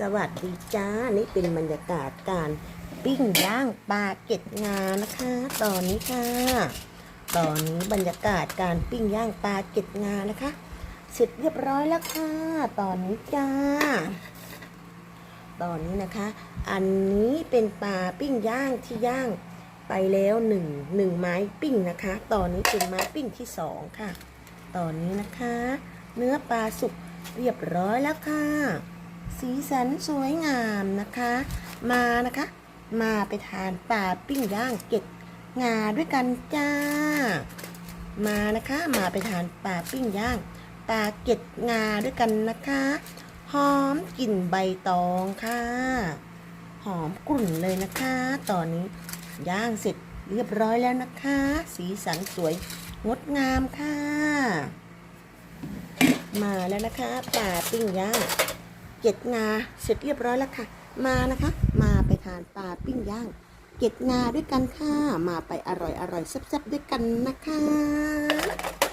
สวัสดีจ้า นี่เป็นบรรยากาศการปิ้งย่างปลาเก็ดงานะคะ ตอนนี้ค่ะ ตอนนี้บรรยากาศการปิ้งย่างปลาเก็ดงานะคะ เสร็จเรียบร้อยแล้วค่ะ ตอนนี้จ้า ตอนนี้นะคะ อันนี้เป็นปลาปิ้งย่างที่ย่างไปแล้วหนึ่งหนึ่งไม้ปิ้งนะคะ ตอนนี้เป็นไม้ปิ้งที่สองค่ะ ตอนนี้นะคะ เนื้อปลาสุกเรียบร้อยแล้วค่ะ สีสันสวยงามนะคะ มานะคะ มาไปทานปลาปิ้งย่างเก็ดงาด้วยกันจ้า มานะคะ มาไปทานปลาปิ้งย่างปลาเก็ดงาด้วยกันนะคะ หอมกลิ่นใบตองค่ะ หอมกลุ่นเลยนะคะ ตอนนี้ย่างเสร็จเรียบร้อยแล้วนะคะ สีสันสวยงดงามค่ะ มาแล้วนะคะปลาปิ้งย่าง เก็ดงาเสร็จเรียบร้อยแล้วค่ะ มานะคะ มาไปทานปลาปิ้งย่าง เก็ดงาด้วยกันค่ะ มาไปอร่อยอร่อยๆแซ่บๆด้วยกันนะคะ